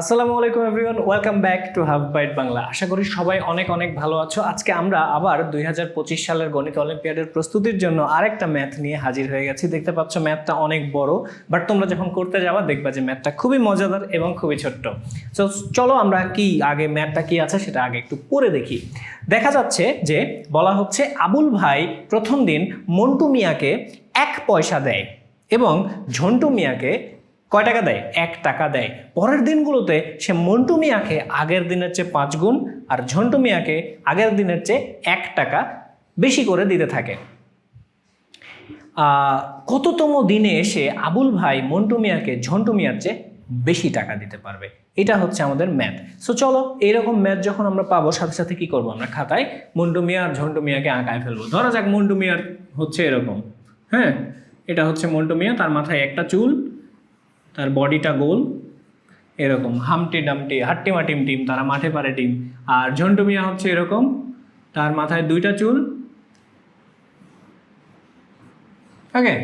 আসসালামু আলাইকুম everyone, welcome back to Half Byte Bangla. আশা করি সবাই অনেক অনেক ভালো আছো। আজকে আমরা আবার দুই হাজার পঁচিশ সালের গণিত অলিম্পিয়াডের প্রস্তুতির জন্য আরেকটা ম্যাথ নিয়ে হাজির হয়ে গেছি। দেখতে পাচ্ছ ম্যাথটা অনেক বড়, বাট তোমরা যখন করতে যাবা দেখবা যে ম্যাথটা খুবই মজাদার এবং খুবই ছোট্ট। সো চলো আমরা কি আগে ম্যাথটা কি আছে সেটা আগে একটু পড়ে দেখি। দেখা যাচ্ছে যে বলা হচ্ছে, আবুল ভাই প্রথম দিন মন্টু মিয়াকে এক পয়সা দেয় এবং ঝন্টু মিয়াকে কয় টাকা দেয়? এক টাকা দেয়। পরের দিনগুলোতে সে মন্টু মিয়াকে আগের দিনের চেয়ে পাঁচ গুণ আর ঝন্টু মিয়াকে আগের দিনের চেয়ে এক টাকা বেশি করে দিতে থাকে। কততম দিনে এসে আবুল ভাই মন্টু মিয়াকে ঝন্টু মিয়ার চেয়ে বেশি টাকা দিতে পারবে? এটা হচ্ছে আমাদের ম্যাথ। সো চলো, এইরকম ম্যাথ যখন আমরা পাবো, সাথে সাথে কি করব আমরা? খাতায় মন্টু মিয়া আর ঝন্টু মিয়াকে আঁকায় ফেলব। ধরা যাক মন্টু মিয়ার হচ্ছে এরকম। হ্যাঁ? এটা হচ্ছে মন্টু মিয়া, তার মাথায় একটা চুল তার বডিটা গোল, এরকম হামটি ডামটি, হাট্টি মাটিম টিম, তারা মাঠে পারে টিম। আর ঝন্টু মিয়া হচ্ছে এরকম, তার মাথায় দুইটা চুল। ওকে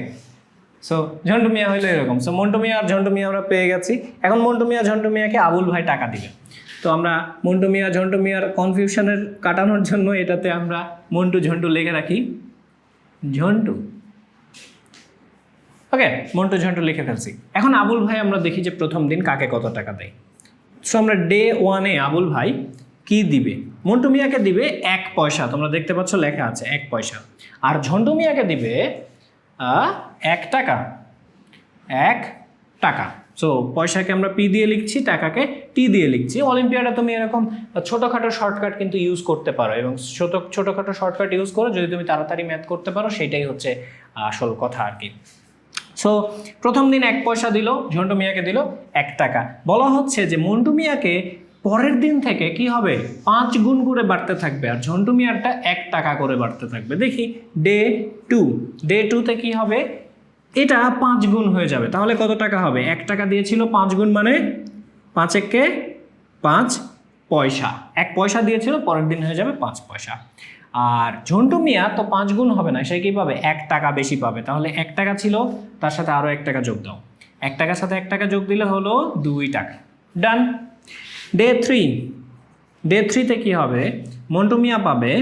সো ঝন্টু মিয়া হইল এরকম। সো মন্টু মিয়া আর ঝন্টু মিয়া আমরা পেয়ে গেছি। এখন মন্টু মিয়া, ঝন্টু মিয়াকে আবুল ভাই টাকা দিবে। তো আমরা মন্টু মিয়া, ঝন্টু মিয়ার কনফিউশনের কাটানোর জন্য এটাতে আমরা মন্টু, ঝন্টু লিখে রাখি। ঝন্টু ওকে মন্টু ঝন্টু লিখে ফেলছি। এখন আবুল ভাই, আমরা দেখি যে প্রথম দিন কাকে কত টাকা দেয়। সো আমরা ডে ওয়ানে আবুল ভাই কি দিবে? মন্টু মিয়াকে দিবে এক পয়সা। তোমরা দেখতে পাচ্ছ লেখা আছে এক পয়সা। আর ঝন্টু মিয়াকে দিবে এক টাকা। এক টাকা। সো পয়সাকে আমরা পি দিয়ে লিখছি, টাকাকে টি দিয়ে লিখছি। অলিম্পিয়াডে তুমি এরকম ছোটোখাটো শর্টকাট কিন্তু ইউজ করতে পারো এবং ছোটো, ছোটোখাটো শর্টকাট ইউজ করো যদি তুমি তাড়াতাড়ি ম্যাথ করতে পারো, সেটাই হচ্ছে আসল কথা আর কি। সো প্রথম দিন এক পয়সা দিল, ঝন্টু মিয়াকে দিল এক টাকা। বলা হচ্ছে যে মন্টু মিয়াকে পরের দিন থেকে কি হবে? পাঁচ গুণ করে বাড়তে থাকবে আর ঝন্টু মিয়ারটা এক টাকা করে বাড়তে থাকবে। দেখি, ডে টু। ডে টুতে কি হবে? এটা পাঁচ গুণ হয়ে যাবে। তাহলে কত টাকা হবে? এক টাকা দিয়েছিল পাঁচ গুণ মানে পাঁচ এককে পাঁচ পয়সা। এক পয়সা দিয়েছিল, পরের দিন হয়ে যাবে পাঁচ পয়সা। আর ঝন্টু মিয়া তো পাঁচ গুণ হবে না, সে কি পাবে? এক টাকা বেশি পাবে। তাহলে এক টাকা ছিল, তার সাথে আরও এক টাকা যোগ দাও। এক টাকার সাথে এক টাকা যোগ দিলে হলো দুই টাকা। ডান ডে থ্রি ডে থ্রিতে কী হবে? মন্টু মিয়া পাবে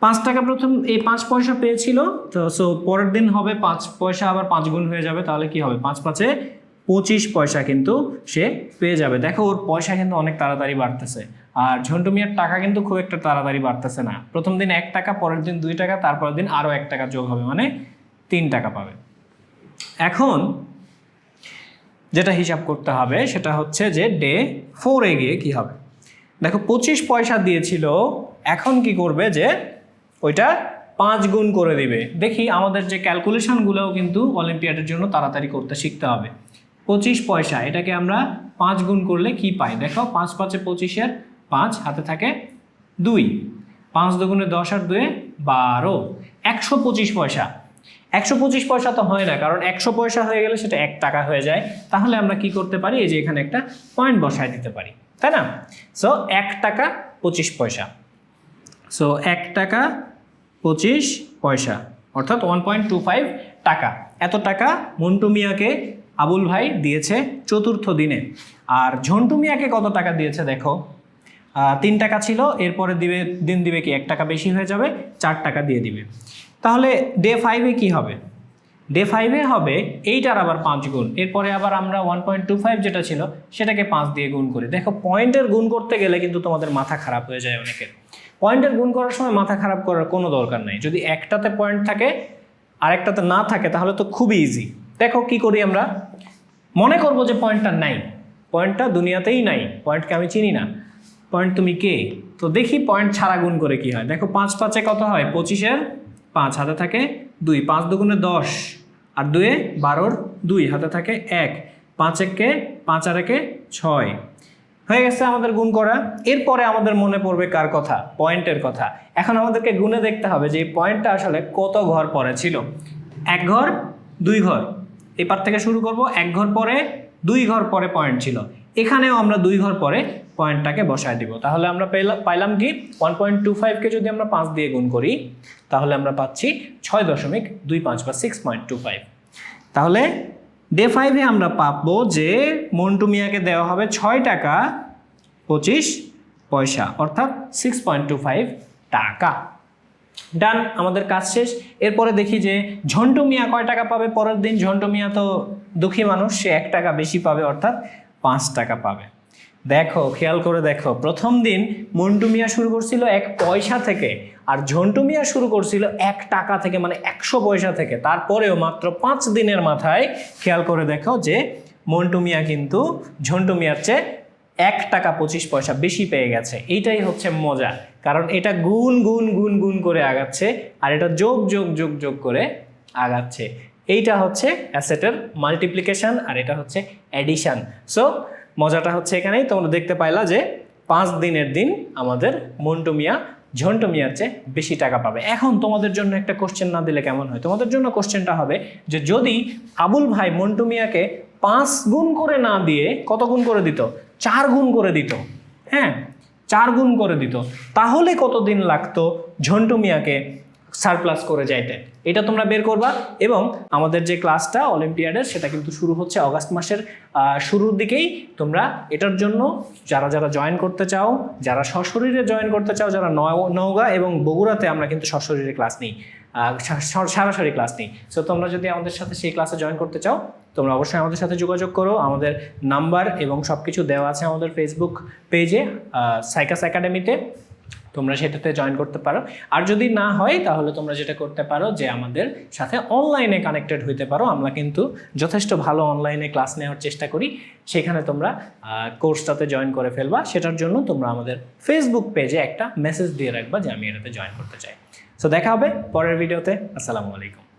পাঁচ টাকা প্রথম, এই পাঁচ পয়সা পেয়েছিল, তো সো পরের দিন হবে পাঁচ পয়সা আবার পাঁচ গুণ হয়ে যাবে, তাহলে কি হবে? পাঁচ পাঁচে পঁচিশ পয়সা কিন্তু সে পেয়ে যাবে। দেখো, ওর পয়সা কিন্তু অনেক তাড়াতাড়ি বাড়তেছে। আর ঝন্টু মিয়ার টাকা কিন্তু খুব একটা তাড়াতাড়ি বাড়তেছে না। প্রথম দিন এক টাকা, পরের দিন দুই টাকা, তারপরের দিন আরও এক টাকা যোগ হবে মানে তিন টাকা পাবে। এখন যেটা হিসাব করতে হবে সেটা হচ্ছে যে ডে ফোরে গিয়ে কি হবে? দেখো পঁচিশ পয়সা দিয়েছিল, এখন কি করবে যে ওইটা পাঁচ গুণ করে দিবে। দেখি আমাদের যে ক্যালকুলেশনগুলোও কিন্তু অলিম্পিয়াডের জন্য তাড়াতাড়ি করতে শিখতে হবে। পঁচিশ পয়সা, এটাকে আমরা পাঁচ গুণ করলে কি পাই? দেখো পাঁচ পাঁচে পঁচিশের পাঁচ হাতে থাকে দুই। পাঁচ দুগুণে দশ আর দুয়ে বারো। একশো পঁচিশ পয়সা। একশো পঁচিশ পয়সা তো হয় না, কারণ একশো পয়সা হয়ে গেলে সেটা এক টাকা হয়ে যায়। তাহলে আমরা কি করতে পারি? এই যে এখানে একটা পয়েন্ট বসায় দিতে পারি, তাই না? সো এক টাকা পঁচিশ পয়সা। সো এক টাকা পঁচিশ পয়সা, অর্থাৎ ওয়ান পয়েন্ট টু ফাইভ টাকা। এত টাকা মন্টু মিয়াকে আবুল ভাই দিয়েছে চতুর্থ দিনে। আর ঝন্টু মিয়াকে কত টাকা দিয়েছে দেখো? তিন টাকা ছিল, এরপরে দিবে, দিন দিবে কি, এক টাকা বেশি হয়ে যাবে, চার টাকা দিয়ে দিবে। তাহলে ডে ফাইভে কি হবে? ডে ফাইভে হবে এইটার আবার পাঁচ গুণ। এরপরে আবার আমরা ওয়ান পয়েন্ট টু ফাইভ যেটা ছিল, সেটাকে পাঁচ দিয়ে গুণ করি। দেখো পয়েন্টের গুণ করতে গেলে কিন্তু তোমাদের মাথা খারাপ হয়ে যায় অনেকের। পয়েন্টের গুণ করার সময় মাথা খারাপ করার কোনো দরকার নেই। যদি একটাতে পয়েন্ট থাকে, আরেকটাতে না থাকে, তাহলে তো খুবই ইজি দেখো কি করি আমরা? মনে করব যে পয়েন্টটা নাই। পয়েন্টটা দুনিয়াতেই নাই। পয়েন্টকে আমি চিনি না। পয়েন্ট তুমি কে? তো দেখি পয়েন্ট ছাড়া গুণ করে কি হয়। দেখো পাঁচ পাঁচে কত হয়? পঁচিশের পাঁচ হাতে থাকে দুই। পাঁচ দুগুণে দশ। আর দুয়ে বারোর দুই হাতে থাকে এক। পাঁচ একে পাঁচ আর একে ছয়। হয়ে গেছে আমাদের গুণ করা। এরপরে আমাদের মনে পড়বে কার কথা? পয়েন্টের কথা। এখন আমাদেরকে গুণে দেখতে হবে যে এই পয়েন্টটা আসলে কত ঘর পরে ছিল। এক ঘর, দুই ঘর। এপার থেকে শুরু করব। এক ঘর পরে দুই ঘর পরে পয়েন্ট ছিল। এখানেও আমরা দুই ঘর পরে পয়েন্টটাকে বসায় দিব। তাহলে আমরা পাইলাম কি? ওয়ান পয়েন্ট টু ফাইভকে যদি আমরা পাঁচ দিয়ে গুণ করি, তাহলে আমরা পাচ্ছি ছয় দশমিক দুই পাঁচ বা সিক্স পয়েন্ট টু ফাইভ তাহলে ডে ফাইভে আমরা পাবো যে মন্টু মিয়াকে দেওয়া হবে ছয় টাকা পঁচিশ পয়সা, অর্থাৎ সিক্স পয়েন্ট টু ফাইভ টাকা। ডান, আমাদের কাজ শেষ। এরপরে দেখি যে ঝন্টু মিয়া কয় টাকা পাবে? পরের দিন ঝন্টু মিয়া তো দুঃখী মানুষ, সে এক টাকা বেশি পাবে, অর্থাৎ পাঁচ টাকা পাবে। দেখো, খেয়াল করে দেখো। প্রথম দিন মন্টু মিয়া শুরু করছিল এক পয়সা থেকে আর ঝন্টু মিয়া শুরু করছিল এক টাকা থেকে মানে একশো পয়সা থেকে। তারপরেও মাত্র পাঁচ দিনের মাথায় খেয়াল করে দেখো যে মন্টু মিয়া কিন্তু, ঝন্টু মিয়ার চেয়ে এক টাকা পঁচিশ পয়সা বেশি পেয়ে গেছে। এইটাই হচ্ছে মজা, কারণ এটা গুণ গুণ গুণ গুণ করে আগাচ্ছে আর এটা যোগ যোগ যোগ যোগ করে আগাচ্ছে। এইটা হচ্ছে অ্যাসেটের মাল্টিপ্লিকেশন আর এটা হচ্ছে অ্যাডিশান সো মজাটা হচ্ছে এখানেই, তোমরা দেখতে পাইলা যে পাঁচ দিনের দিন আমাদের মন্টু মিয়া, ঝন্টু মিয়ার চেয়ে বেশি টাকা পাবে। এখন তোমাদের জন্য একটা কোশ্চেন না দিলে কেমন হয়? তোমাদের জন্য কোশ্চেনটা হবে যে যদি আবুল ভাই মন্টু মিয়াকে পাঁচ গুণ করে না দিয়ে কত গুণ করে দিত? চার গুণ করে দিত। হ্যাঁ চার গুণ করে দিত। তাহলে কতদিন লাগতো ঝন্টু মিয়াকে সারপ্লাস করে যাইতে এটা তোমরা বের করবা এবং আমাদের যে ক্লাসটা অলিম্পিয়াডের, সেটা কিন্তু শুরু হচ্ছে অগাস্ট মাসের শুরুর দিকেই। তোমরা এটার জন্য যারা যারা জয়েন করতে চাও, যারা সশরীরে জয়েন করতে চাও, যারা নও- নওগাঁ এবং বগুড়াতে আমরা কিন্তু সশরীরে ক্লাস নিই সরাসরি ক্লাস নিই। সো তোমরা যদি আমাদের সাথে সেই ক্লাসে জয়েন করতে চাও, তোমরা অবশ্যই আমাদের সাথে যোগাযোগ করো। আমাদের নাম্বার এবং সব কিছু দেওয়া আছে আমাদের ফেসবুক পেজে সাইকাস একাডেমিতে তোমরা সেটাতে জয়েন করতে পারো। আর যদি না হয়, তাহলে তোমরা যেটা করতে পারো যে আমাদের সাথে অনলাইনে কানেক্টেড হইতে পারো। আমরা কিন্তু যথেষ্ট ভালো অনলাইনে ক্লাস নেওয়ার চেষ্টা করি। সেখানে তোমরা কোর্সটাতে জয়েন করে ফেলবা। সেটার জন্য তোমরা আমাদের ফেসবুক পেজে একটা মেসেজ দিয়ে রাখবা যে আমি এটাতে জয়েন করতে চাই। সো দেখা হবে পরের ভিডিওতে আসসালামু আলাইকুম।